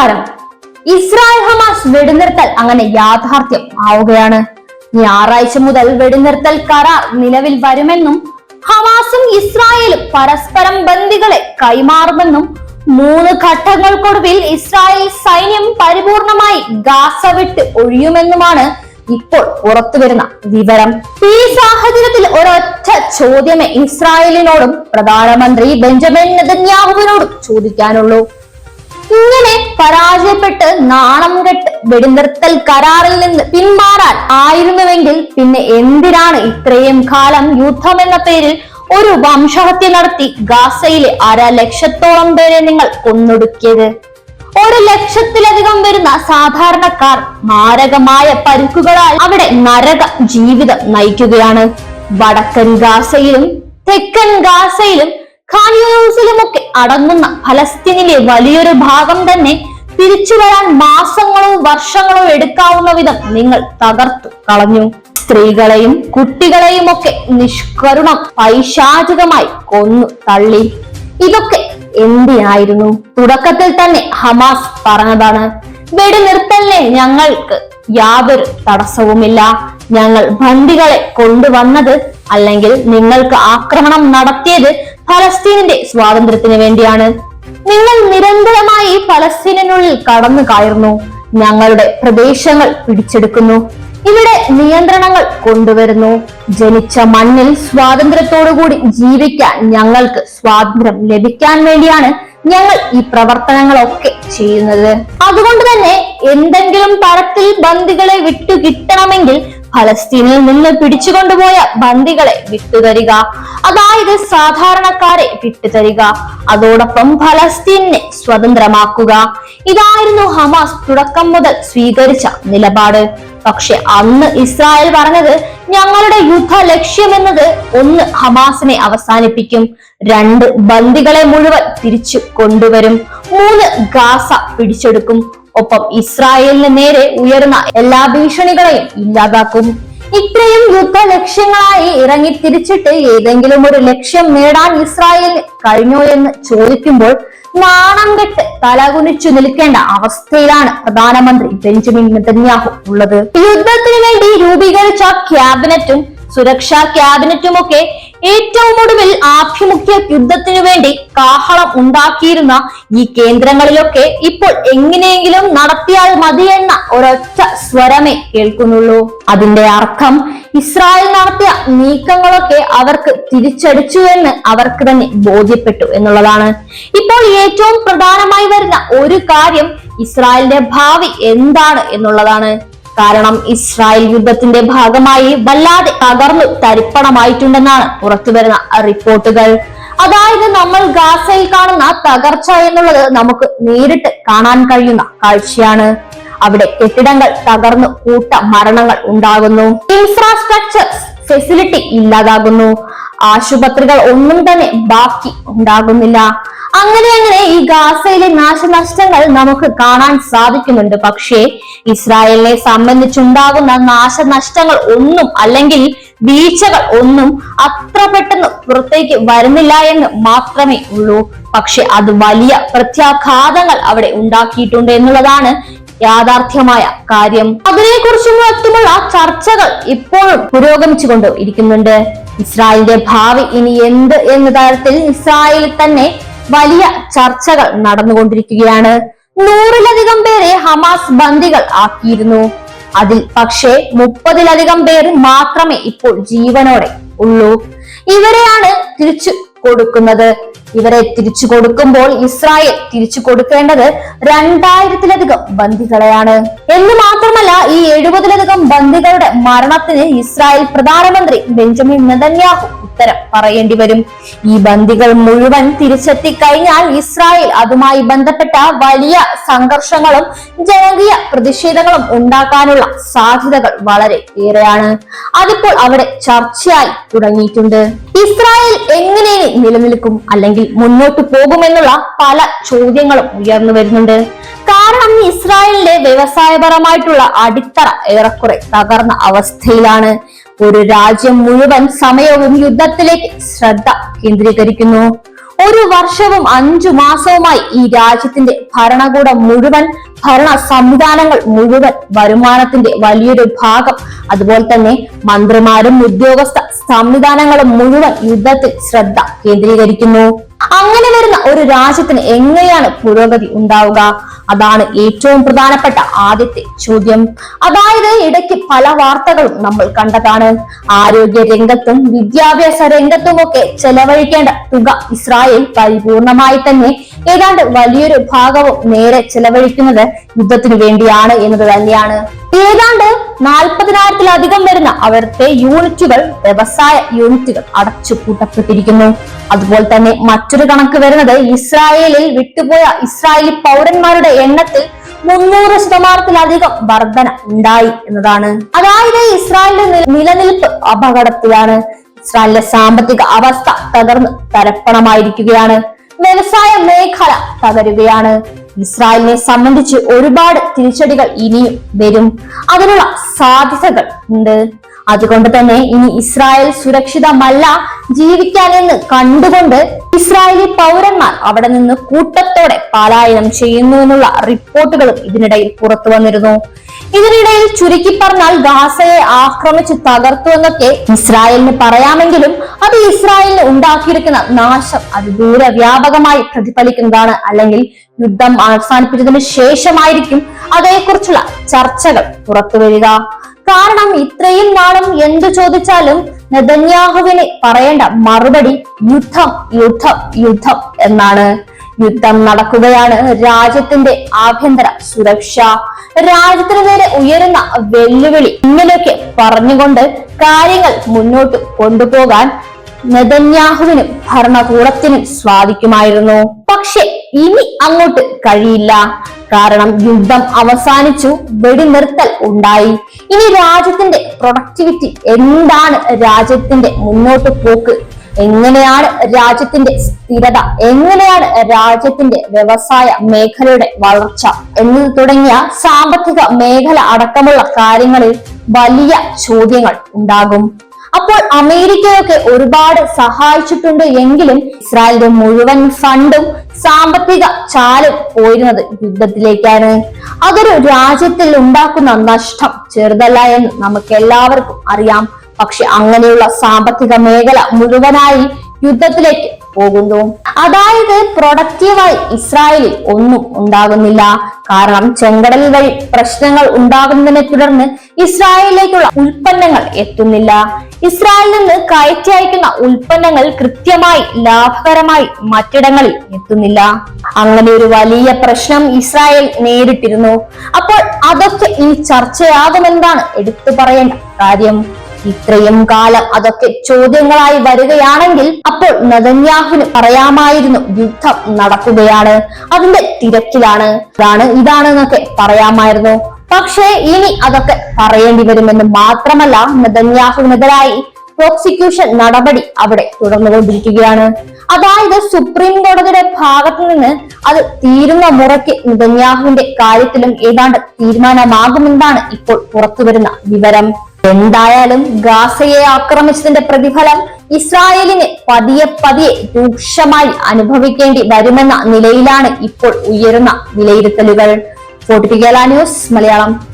നമസ്കാരം. Israel Hamas വെടിനിർത്തൽ അങ്ങനെ യാഥാർത്ഥ്യം ആവുകയാണ്. ഞായറാഴ്ച മുതൽ വെടിനിർത്തൽ കരാർ നിലവിൽ വരുമെന്നും ഹമാസും ഇസ്രായേലും പരസ്പരം ബന്ദികളെ കൈമാറുമെന്നും മൂന്ന് ഘട്ടങ്ങൾക്കൊടുവിൽ ഇസ്രായേൽ സൈന്യം പരിപൂർണമായി ഗാസ വിട്ട് ഒഴിയുമെന്നുമാണ് ഇപ്പോൾ പുറത്തുവരുന്ന വിവരം. ഈ സാഹചര്യത്തിൽ ഒരൊറ്റ ചോദ്യമേ ഇസ്രായേലിനോടും പ്രധാനമന്ത്രി ബെഞ്ചമിൻ നെതന്യാഹുവിനോടും ചോദിക്കാനുള്ളൂ. ഇങ്ങനെ പരാജയപ്പെട്ട് നാണം കെട്ട് വെടിനിർത്തൽ കരാറിൽ നിന്ന് പിന്മാറാൻ ആയിരുന്നുവെങ്കിൽ പിന്നെ എന്തിനാണ് ഇത്രയും കാലം യുദ്ധം എന്ന പേരിൽ ഒരു വംശഹത്യ നടത്തി ഗാസയിലെ അര ലക്ഷത്തോളം പേരെ നിങ്ങൾ കൊന്നൊടുക്കിയത്? ഒരു ലക്ഷത്തിലധികം വരുന്ന സാധാരണക്കാർ മാരകമായ പരുക്കുകളാൽ അവിടെ നരക ജീവിതം നയിക്കുകയാണ്. വടക്കൻ ഗാസയിലും തെക്കൻ ഗാസയിലും ഖാനിയൂസിലുമൊക്കെ അടങ്ങുന്ന ഫലസ്തീനിലെ വലിയൊരു ഭാഗം തന്നെ തിരിച്ചു വരാൻ മാസങ്ങളോ വർഷങ്ങളോ എടുക്കാവുന്ന വിധം നിങ്ങൾ തകർത്തു കളഞ്ഞു. സ്ത്രീകളെയും കുട്ടികളെയും ഒക്കെ നിഷ്കരുണം പൈശാചികമായി കൊന്നു തള്ളി. ഇതൊക്കെ എന്തിനായിരുന്നു? തുടക്കത്തിൽ തന്നെ ഹമാസ് പറഞ്ഞതാണ് വെടിനിർത്തലിനെ ഞങ്ങൾക്ക് യാതൊരു തടസ്സവുമില്ല. ഞങ്ങൾ ബന്ദികളെ കൊണ്ടുവന്നത് അല്ലെങ്കിൽ നിങ്ങൾക്ക് ആക്രമണം നടത്തിയത് ഫലസ്തീനിന്റെ സ്വാതന്ത്ര്യത്തിന് വേണ്ടിയാണ്. നിങ്ങൾ നിരന്തരമായി ഫലസ്തീനിനുള്ളിൽ കടന്നു കയറുന്നു. ഞങ്ങളുടെ പ്രദേശങ്ങൾ പിടിച്ചെടുക്കുന്നു. ഇവിടെ നിയന്ത്രണങ്ങൾ കൊണ്ടുവരുന്നു. ജനിച്ച മണ്ണിൽ സ്വാതന്ത്ര്യത്തോടുകൂടി ജീവിക്കാൻ ഞങ്ങൾക്ക് സ്വാതന്ത്ര്യം ലഭിക്കാൻ വേണ്ടിയാണ് ഞങ്ങൾ ഈ പ്രവർത്തനങ്ങളൊക്കെ ചെയ്യുന്നത്. അതുകൊണ്ട് തന്നെ എന്തെങ്കിലും തരത്തിൽ ബന്ദികളെ വിട്ടു കിട്ടണമെങ്കിൽ ഫലസ്തീനിൽ നിന്ന് പിടിച്ചുകൊണ്ടുപോയ ബന്ദികളെ വിട്ടുതരിക. അതായത് സാധാരണക്കാരെ വിട്ടുതരിക. അതോടൊപ്പം ഫലസ്തീനെ സ്വതന്ത്രമാക്കുക. ഇതായിരുന്നു ഹമാസ് തുടക്കം മുതൽ സ്വീകരിച്ച നിലപാട്. പക്ഷെ അന്ന് ഇസ്രായേൽ പറഞ്ഞത് ഞങ്ങളുടെ യുദ്ധ ലക്ഷ്യമെന്നത് ഒന്ന് ഹമാസിനെ അവസാനിപ്പിക്കും. രണ്ട് ബന്ദികളെ മുഴുവൻ തിരിച്ചു കൊണ്ടുവരും. മൂന്ന് ഗാസ പിടിച്ചെടുക്കും. ഒപ്പം ഇസ്രായേലിന് നേരെ ഉയർന്ന എല്ലാ ഭീഷണികളെയും ഇല്ലാതാക്കും. ഇത്രയും യുദ്ധ ലക്ഷ്യങ്ങളായി ഇറങ്ങി തിരിച്ചിട്ട് ഏതെങ്കിലും ഒരു ലക്ഷ്യം നേടാൻ ഇസ്രായേലിന് കഴിഞ്ഞോ എന്ന് ചോദിക്കുമ്പോൾ നാണം കെട്ട് തലകുനിച്ചു നിൽക്കേണ്ട അവസ്ഥയിലാണ് പ്രധാനമന്ത്രി ബെഞ്ചമിൻ നെതന്യാഹു ഉള്ളത്. യുദ്ധത്തിന് വേണ്ടി രൂപീകരിച്ച ക്യാബിനറ്റും സുരക്ഷാ ക്യാബിനറ്റുമൊക്കെ ഏറ്റവും ഒടുവിൽ ആഭിമുഖ്യ യുദ്ധത്തിനു വേണ്ടി കാഹളം ഉണ്ടാക്കിയിരുന്ന ഈ കേന്ദ്രങ്ങളിലൊക്കെ ഇപ്പോൾ എങ്ങനെയെങ്കിലും നടത്തിയാൽ മതിയെന്ന ഒരൊറ്റ സ്വരമേ കേൾക്കുന്നുള്ളൂ. അതിന്റെ അർത്ഥം ഇസ്രായേൽ നടത്തിയ നീക്കങ്ങളൊക്കെ അവർക്ക് തിരിച്ചടിച്ചു എന്ന് അവർക്ക് തന്നെ ബോധ്യപ്പെട്ടു എന്നുള്ളതാണ്. ഇപ്പോൾ ഏറ്റവും പ്രധാനമായി വരുന്ന ഒരു കാര്യം ഇസ്രായേലിന്റെ ഭാവി എന്താണ് എന്നുള്ളതാണ്. കാരണം ഇസ്രായേൽ യുദ്ധത്തിന്റെ ഭാഗമായി വല്ലാതെ തകർന്നു തരിപ്പണമായിട്ടുണ്ടെന്നാണ് പുറത്തുവരുന്ന റിപ്പോർട്ടുകൾ. അതായത് നമ്മൾ ഗാസയിൽ കാണുന്ന തകർച്ച എന്നുള്ളത് നമുക്ക് നേരിട്ട് കാണാൻ കഴിയുന്ന കാഴ്ചയാണ്. അവിടെ കെട്ടിടങ്ങൾ തകർന്നു കൂട്ട മരണങ്ങൾ ഉണ്ടാകുന്നു. ഇൻഫ്രാസ്ട്രക്ചർ ഫെസിലിറ്റി ഇല്ലാതാകുന്നു. ആശുപത്രികൾ ഒന്നും തന്നെ ബാക്കി ഉണ്ടാകുന്നില്ല. അങ്ങനെ അങ്ങനെ ഈ ഗാസയിലെ നാശനഷ്ടങ്ങൾ നമുക്ക് കാണാൻ സാധിക്കുന്നുണ്ട്. പക്ഷേ ഇസ്രായേലിനെ സംബന്ധിച്ചുണ്ടാകുന്ന നാശനഷ്ടങ്ങൾ ഒന്നും അല്ലെങ്കിൽ വീഴ്ചകൾ ഒന്നും അത്ര പെട്ടെന്ന് പുറത്തേക്ക് വരുന്നില്ല എന്ന് മാത്രമേ ഉള്ളൂ. പക്ഷെ അത് വലിയ പ്രത്യാഘാതങ്ങൾ അവിടെ ഉണ്ടാക്കിയിട്ടുണ്ട് എന്നുള്ളതാണ് യാഥാർത്ഥ്യമായ കാര്യം. അതിനെക്കുറിച്ചും മറ്റുമുള്ള ചർച്ചകൾ ഇപ്പോഴും പുരോഗമിച്ചുകൊണ്ട് ഇരിക്കുന്നുണ്ട്. ഇസ്രായേലിന്റെ ഭാവി ഇനി എന്ത് എന്ന തരത്തിൽ ഇസ്രായേലിൽ തന്നെ വലിയ ചർച്ചകൾ നടന്നുകൊണ്ടിരിക്കുകയാണ്. നൂറിലധികം പേരെ ഹമാസ് ബന്ദികൾ ആക്കിയിരുന്നു. അതിൽ പക്ഷേ മുപ്പതിലധികം പേർ മാത്രമേ ഇപ്പോൾ ജീവനോടെ ഉള്ളൂ. ഇവരെയാണ് തിരിച്ചു കൊടുക്കുന്നത്. ഇവരെ തിരിച്ചു കൊടുക്കുമ്പോൾ ഇസ്രായേൽ തിരിച്ചു കൊടുക്കേണ്ടത് രണ്ടായിരത്തിലധികം ബന്ദികളെയാണ്. എന്ന് മാത്രമല്ല ഈ എഴുപതിലധികം ബന്ദികളുടെ മരണത്തിന് ഇസ്രായേൽ പ്രധാനമന്ത്രി ബെഞ്ചമിൻ നെതന്യാഹു ഉത്തരം പറയേണ്ടി വരും. ഈ ബന്ദികൾ മുഴുവൻ തിരിച്ചെത്തി കഴിഞ്ഞാൽ ഇസ്രായേൽ അതുമായി ബന്ധപ്പെട്ട വലിയ സംഘർഷങ്ങളും ജനകീയ പ്രതിഷേധങ്ങളും ഉണ്ടാക്കാനുള്ള സാധ്യതകൾ വളരെ ഏറെയാണ്. അതിപ്പോൾ അവിടെ ചർച്ചയായി തുടങ്ങിയിട്ടുണ്ട്. ഇസ്രായേൽ എങ്ങനെ നിലനിൽക്കും അല്ലെങ്കിൽ മുന്നോട്ട് പോകുമെന്നുള്ള പല ചോദ്യങ്ങളും ഉയർന്നു വരുന്നുണ്ട്. കാരണം ഇസ്രായേലിന്റെ വ്യവസായപരമായിട്ടുള്ള അടിത്തറ ഏറെക്കുറെ തകർന്ന അവസ്ഥയിലാണ്. ഒരു രാജ്യം മുഴുവൻ സമയവും യുദ്ധത്തിലേക്ക് ശ്രദ്ധ കേന്ദ്രീകരിക്കുന്നു. ഒരു വർഷവും അഞ്ചു മാസവുമായി ഈ രാജ്യത്തിന്റെ ഭരണകൂടം മുഴുവൻ ഭരണ സംവിധാനങ്ങൾ മുഴുവൻ വരുമാനത്തിന്റെ വലിയൊരു ഭാഗം. അതുപോലെ തന്നെ മന്ത്രിമാരും ഉദ്യോഗസ്ഥ സംവിധാനങ്ങളും മുഴുവൻ യുദ്ധത്തിൽ ശ്രദ്ധ കേന്ദ്രീകരിക്കുന്നു. അങ്ങനെ വരുന്ന ഒരു രാജ്യത്തിന് എങ്ങനെയാണ് പുരോഗതി ഉണ്ടാവുക? അതാണ് ഏറ്റവും പ്രധാനപ്പെട്ട ആദ്യത്തെ ചോദ്യം. അതായത് ഇടയ്ക്ക് പല വാർത്തകളും നമ്മൾ കണ്ടതാണ്. ആരോഗ്യ രംഗത്തും വിദ്യാഭ്യാസ രംഗത്തുമൊക്കെ ചെലവഴിക്കേണ്ട തുക ഇസ്രായേൽ പരിപൂർണമായി തന്നെ ഏതാണ്ട് വലിയൊരു ഭാഗവും നേരെ ചെലവഴിക്കുന്നത് യുദ്ധത്തിനു വേണ്ടിയാണ് എന്നത് തന്നെയാണ്. ഏതാണ്ട് നാൽപ്പതിനായിരത്തിലധികം വരുന്ന അവിടുത്തെ യൂണിറ്റുകൾ വ്യവസായ യൂണിറ്റുകൾ അടച്ചു അടച്ചുപൂട്ടപ്പെട്ടിരിക്കുന്നു അതുപോലെ തന്നെ മറ്റൊരു കണക്ക് വരുന്നത് ഇസ്രായേലിൽ വിട്ടുപോയ ഇസ്രായേലി പൗരന്മാരുടെ എണ്ണത്തിൽ മുന്നൂറ് ശതമാനത്തിലധികം വർധന ഉണ്ടായി എന്നതാണ്. അതായത് ഇസ്രായേലിന്റെ നിലനിൽപ്പ് അപകടത്തിലാണ്. ഇസ്രായേലിന്റെ സാമ്പത്തിക അവസ്ഥ തകർന്ന് തരപ്പണമായിരിക്കുകയാണ് വ്യവസായ മേഖല തകരുകയാണ്. ഇസ്രായേലിനെ സംബന്ധിച്ച് ഒരുപാട് തിരിച്ചടികൾ ഇനിയും വരും. അതിനുള്ള സാധ്യതകൾ ഉണ്ട്. അതുകൊണ്ട് തന്നെ ഇനി ഇസ്രായേൽ സുരക്ഷിതമല്ല ജീവിക്കാനെന്ന് കണ്ടുകൊണ്ട് ഇസ്രായേലി പൗരന്മാർ അവിടെ നിന്ന് കൂട്ടത്തോടെ പലായനം ചെയ്യുന്നു എന്നുള്ള റിപ്പോർട്ടുകളും ഇതിനിടയിൽ പുറത്തു വന്നിരുന്നു. ഇതിനിടയിൽ ചുരുക്കി പറഞ്ഞാൽ ഗാസയെ ആക്രമിച്ച് തകർത്തു എന്നൊക്കെ ഇസ്രായേലിന് പറയാമെങ്കിലും അത് ഇസ്രായേലിന് ഉണ്ടാക്കിയിരിക്കുന്ന നാശം അത് ദൂരവ്യാപകമായി പ്രതിഫലിക്കുന്നതാണ്. അല്ലെങ്കിൽ യുദ്ധം അവസാനിപ്പിച്ചതിന് ശേഷമായിരിക്കും അതേക്കുറിച്ചുള്ള ചർച്ചകൾ പുറത്തു വരിക. കാരണം ഇത്രയും നാളും എന്തു ചോദിച്ചാലും നെതന്യാഹുവിന് പറയേണ്ട മറുപടി യുദ്ധം യുദ്ധം യുദ്ധം എന്നാണ്. യുദ്ധം നടക്കുകയാണ്. രാജ്യത്തിന്റെ ആഭ്യന്തര സുരക്ഷ. രാജ്യത്തിന് നേരെ ഉയരുന്ന വെല്ലുവിളി ഇങ്ങനെയൊക്കെ പറഞ്ഞുകൊണ്ട് കാര്യങ്ങൾ മുന്നോട്ട് കൊണ്ടുപോകാൻ നെതന്യാഹുവിനും ഭരണകൂടത്തിനും സ്വാധിക്കുമായിരുന്നു പക്ഷെ ഇനി അങ്ങോട്ട് കഴിയില്ല. കാരണം യുദ്ധം അവസാനിച്ചു വെടിനിർത്തൽ ഉണ്ടായി. ഇനി രാജ്യത്തിന്റെ പ്രൊഡക്ടിവിറ്റി എന്താണ് രാജ്യത്തിന്റെ മുന്നോട്ട് പോക്ക്? എങ്ങനെയാണ് രാജ്യത്തിന്റെ സ്ഥിരത? എങ്ങനെയാണ് രാജ്യത്തിന്റെ വ്യവസായ മേഖലയുടെ വളർച്ച? എന്നത് തുടങ്ങിയ സാമ്പത്തിക മേഖല അടക്കമുള്ള കാര്യങ്ങളിൽ വലിയ ചോദ്യങ്ങൾ ഉണ്ടാകും. അപ്പോൾ അമേരിക്കയൊക്കെ ഒരുപാട് സഹായിച്ചിട്ടുണ്ട് എങ്കിലും ഇസ്രായേലിന്റെ മുഴുവൻ ഫണ്ടും സാമ്പത്തിക ചാലും പോയിരുന്നത് യുദ്ധത്തിലേക്കാണ്. അതൊരു രാജ്യത്തിൽ ഉണ്ടാക്കുന്ന നഷ്ടം ചെറുതല്ല എന്ന് നമുക്ക് എല്ലാവർക്കും അറിയാം. പക്ഷെ അങ്ങനെയുള്ള സാമ്പത്തിക മേഖല മുഴുവനായി യുദ്ധത്തിലേക്ക് പോകുന്നു. അതായത് പ്രൊഡക്റ്റീവായി ഇസ്രായേലിൽ ഒന്നും ഉണ്ടാകുന്നില്ല. കാരണം ചെങ്കടൽ വഴി പ്രശ്നങ്ങൾ ഉണ്ടാകുന്നതിനെ തുടർന്ന് ഇസ്രായേലിലേക്കുള്ള ഉൽപ്പന്നങ്ങൾ എത്തുന്നില്ല. ഇസ്രായേലിൽ നിന്ന് കയറ്റി അയക്കുന്ന ഉൽപ്പന്നങ്ങൾ കൃത്യമായി ലാഭകരമായി മറ്റിടങ്ങളിൽ എത്തുന്നില്ല. അങ്ങനെ ഒരു വലിയ പ്രശ്നം ഇസ്രായേൽ നേരിട്ടിരുന്നു. അപ്പോൾ അതൊക്കെ ഈ ചർച്ചയാകുമെന്നാണ് എടുത്തു പറയേണ്ട കാര്യം. ഇത്രയും കാലം അതൊക്കെ ചോദ്യങ്ങളായി വരികയാണെങ്കിൽ അപ്പോൾ നദന്യാഹുവിന് പറയാമായിരുന്നു യുദ്ധം നടക്കുകയാണ്. അതിന്റെ തിരക്കിലാണ്. ഇതാണ് ഇതാണ് എന്നൊക്കെ പറയാമായിരുന്നു. പക്ഷേ ഇനി അതൊക്കെ പറയേണ്ടി വരുമെന്ന് മാത്രമല്ല നദന്യാഹുവിനെതിരായി പ്രോസിക്യൂഷൻ നടപടി അവിടെ തുടർന്നുകൊണ്ടിരിക്കുകയാണ്. അതായത് സുപ്രീം കോടതിയുടെ ഭാഗത്തു നിന്ന് അത് തീരുന്ന മുറയ്ക്ക് നെതന്യാഹുവിന്റെ കാര്യത്തിലും ഏതാണ്ട് തീരുമാനമാകുമെന്നാണ് ഇപ്പോൾ പുറത്തുവരുന്ന വിവരം. എന്തായാലും ഗാസയെ ആക്രമിച്ചതിന്റെ പ്രതിഫലം ഇസ്രായേലിന് പതിയെ പതിയെ രൂക്ഷമായി അനുഭവിക്കേണ്ടി വരുമെന്ന നിലയിലാണ് ഇപ്പോൾ ഉയരുന്ന വിലയിരുത്തലുകൾ. ഫോർട്ടിഫിക്കല ന്യൂസ് മലയാളം